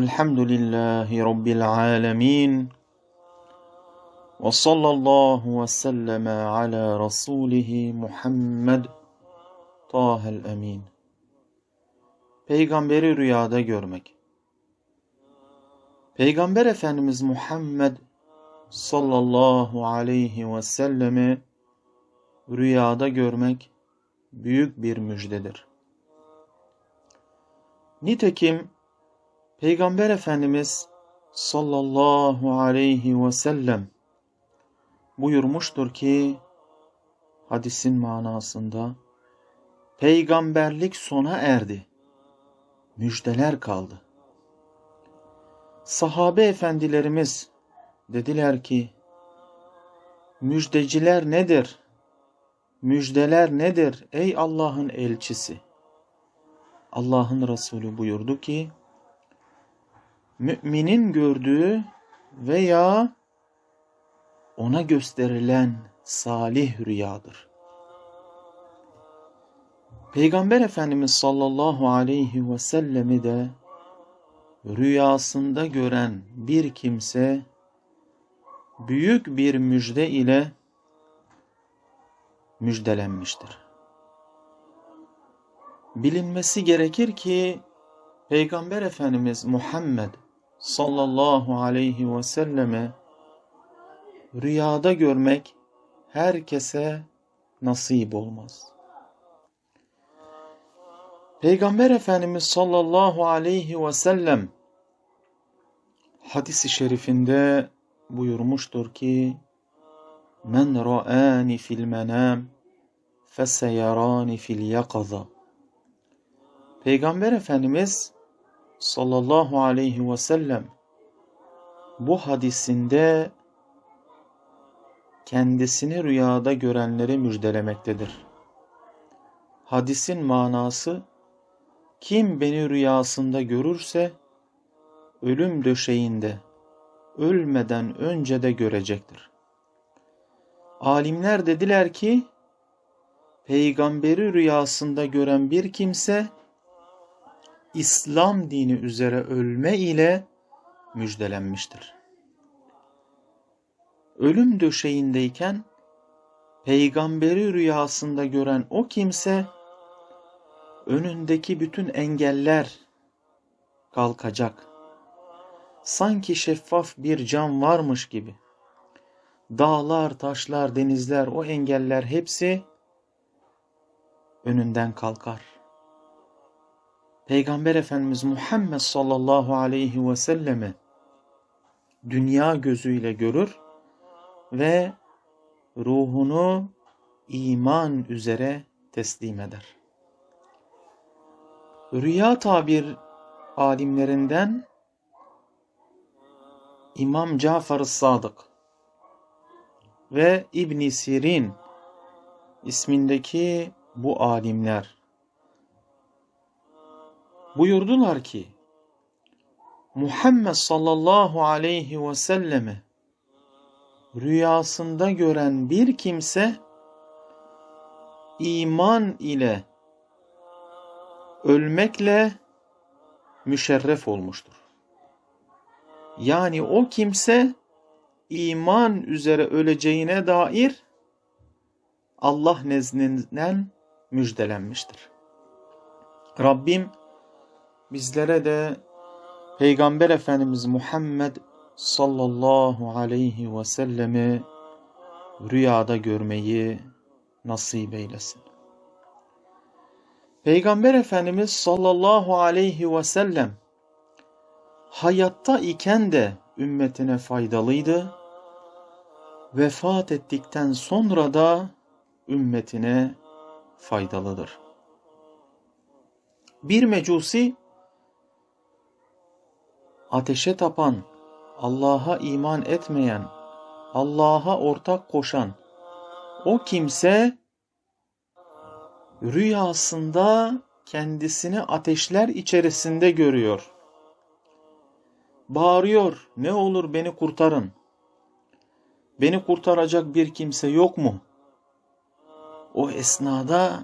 الحمد لله رب العالمين وصلى الله وسلم على رسوله Muhammed Tahel Emin Peygamberi rüyada görmek Peygamber Efendimiz Muhammed sallallahu aleyhi ve sellemi rüyada görmek büyük bir müjdedir. Nitekim Peygamber Efendimiz sallallahu aleyhi ve sellem buyurmuştur ki hadisin manasında peygamberlik sona erdi. Müjdeler kaldı. Sahabe efendilerimiz dediler ki müjdeciler nedir? Müjdeler nedir ey Allah'ın elçisi? Allah'ın Resulü buyurdu ki müminin gördüğü veya ona gösterilen salih rüyadır. Peygamber Efendimiz sallallahu aleyhi ve sellemi de rüyasında gören bir kimse büyük bir müjde ile müjdelenmiştir. Bilinmesi gerekir ki Peygamber Efendimiz Muhammed sallallahu aleyhi ve selleme rüyada görmek herkese nasip olmaz. Peygamber Efendimiz sallallahu aleyhi ve sellem hadisi şerifinde buyurmuştur ki Men ra'ani fil menam feseyarani fil yakaza Peygamber Efendimiz sallallahu aleyhi ve sellem bu hadisinde kendisini rüyada görenleri müjdelemektedir. Hadisin manası kim beni rüyasında görürse ölüm döşeğinde ölmeden önce de görecektir. Alimler dediler ki peygamberi rüyasında gören bir kimse İslam dini üzere ölme ile müjdelenmiştir. Ölüm döşeğindeyken peygamberi rüyasında gören o kimse önündeki bütün engeller kalkacak. Sanki şeffaf bir cam varmış gibi. Dağlar, taşlar, denizler, o engeller hepsi önünden kalkar. Peygamber Efendimiz Muhammed sallallahu aleyhi ve selleme dünya gözüyle görür ve ruhunu iman üzere teslim eder. Rüya tabir alimlerinden İmam Cafer Sadık ve İbn Sirin ismindeki bu alimler buyurdular ki Muhammed sallallahu aleyhi ve selleme rüyasında gören bir kimse iman ile ölmekle müşerref olmuştur. Yani o kimse iman üzere öleceğine dair Allah nezdinden müjdelenmiştir. Rabbim bizlere de Peygamber Efendimiz Muhammed sallallahu aleyhi ve sellemi rüyada görmeyi nasip eylesin. Peygamber Efendimiz sallallahu aleyhi ve sellem hayatta iken de ümmetine faydalıydı. Vefat ettikten sonra da ümmetine faydalıdır. Bir mecusi ateşe tapan, Allah'a iman etmeyen, Allah'a ortak koşan o kimse rüyasında kendisini ateşler içerisinde görüyor. Bağırıyor, ne olur beni kurtarın. Beni kurtaracak bir kimse yok mu? O esnada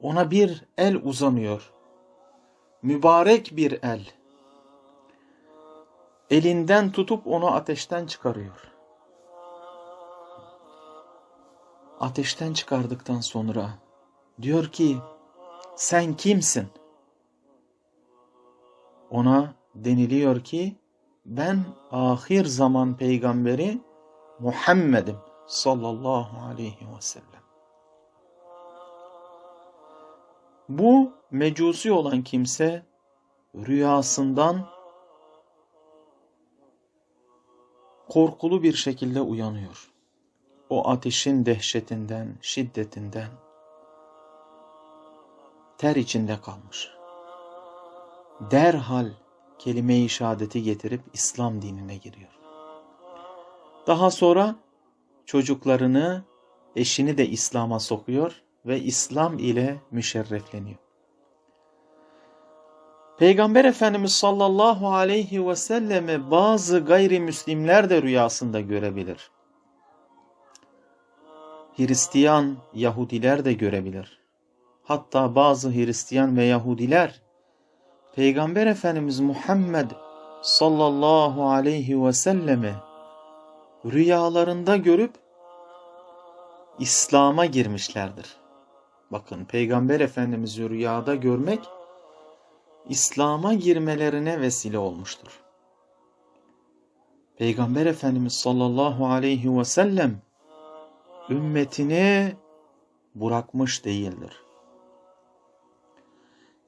ona bir el uzanıyor. Mübarek bir el elinden tutup onu ateşten çıkarıyor. Ateşten çıkardıktan sonra diyor ki sen kimsin? Ona deniliyor ki ben ahir zaman peygamberi Muhammed'im sallallahu aleyhi ve sellem. Bu mecusi olan kimse rüyasından korkulu bir şekilde uyanıyor. O ateşin dehşetinden, şiddetinden ter içinde kalmış. Derhal kelime-i şehadeti getirip İslam dinine giriyor. Daha sonra çocuklarını, eşini de İslam'a sokuyor ve İslam ile müşerrefleniyor. Peygamber Efendimiz sallallahu aleyhi ve selleme bazı gayrimüslimler de rüyasında görebilir. Hristiyan, Yahudiler de görebilir. Hatta bazı Hristiyan ve Yahudiler Peygamber Efendimiz Muhammed sallallahu aleyhi ve selleme rüyalarında görüp İslam'a girmişlerdir. Bakın Peygamber Efendimiz'i rüyada görmek İslam'a girmelerine vesile olmuştur. Peygamber Efendimiz sallallahu aleyhi ve sellem ümmetini bırakmış değildir.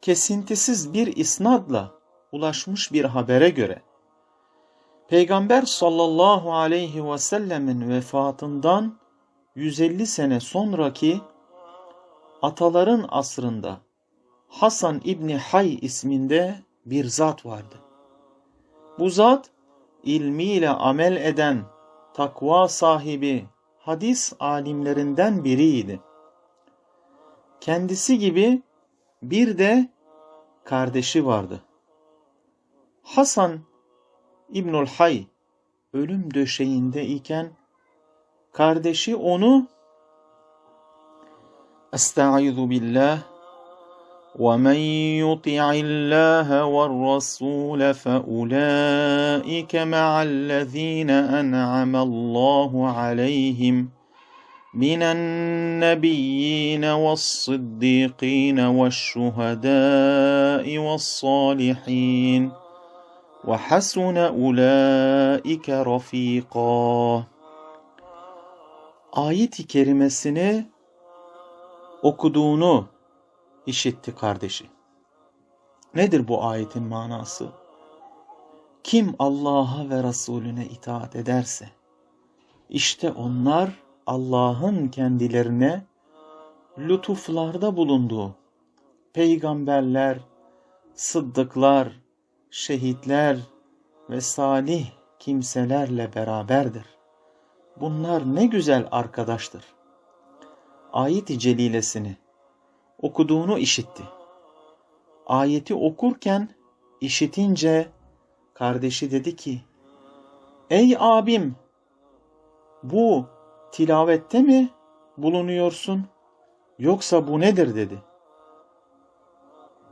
Kesintisiz bir isnadla ulaşmış bir habere göre Peygamber sallallahu aleyhi ve sellemin vefatından 150 sene sonraki ataların asrında Hasan İbni Hay isminde bir zat vardı. Bu zat ilmiyle amel eden takva sahibi hadis alimlerinden biriydi. Kendisi gibi bir de kardeşi vardı. Hasan İbnül Hay ölüm döşeğinde iken kardeşi onu Estaizu billah ومن يطع الله والرسول فأولئك مع الذين أنعم الله عليهم من النبيين والصديقين والشهداء والصالحين وحسن أولئك رفيقا Ayet-i kerimesini okuduğunu işitti kardeşi. Nedir bu ayetin manası? Kim Allah'a ve Resulüne itaat ederse, işte onlar Allah'ın kendilerine lütuflarda bulunduğu peygamberler, sıddıklar, şehitler ve salih kimselerle beraberdir. Bunlar ne güzel arkadaştır. Ayet-i celilesini okuduğunu işitti. Ayeti okurken işitince kardeşi dedi ki, Ey abim, bu tilavette mi bulunuyorsun yoksa bu nedir dedi.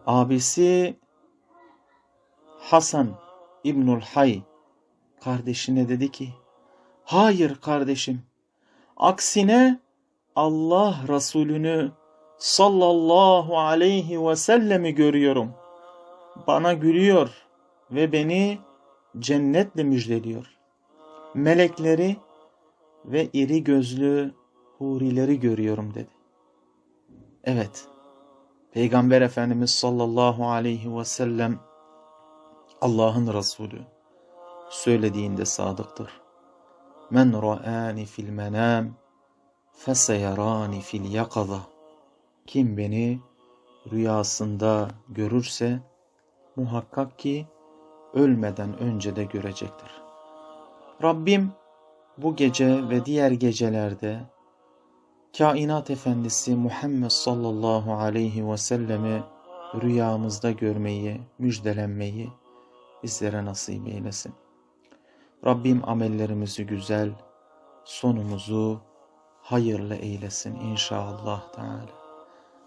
Abisi Hasan İbnül Hay kardeşine dedi ki, Hayır kardeşim, aksine Allah Resulünü sallallahu aleyhi ve sellemi görüyorum. Bana gülüyor ve beni cennetle müjdeliyor. Melekleri ve iri gözlü hurileri görüyorum dedi. Evet, Peygamber Efendimiz sallallahu aleyhi ve sellem Allah'ın Resulü söylediğinde sadıktır. Men ra'ani fil menam feseyarani fil yakaza kim beni rüyasında görürse muhakkak ki ölmeden önce de görecektir. Rabbim bu gece ve diğer gecelerde kainat efendisi Muhammed sallallahu aleyhi ve sellemi rüyamızda görmeyi, müjdelenmeyi bizlere nasip eylesin. Rabbim amellerimizi güzel, sonumuzu hayırlı eylesin inşallah Teala.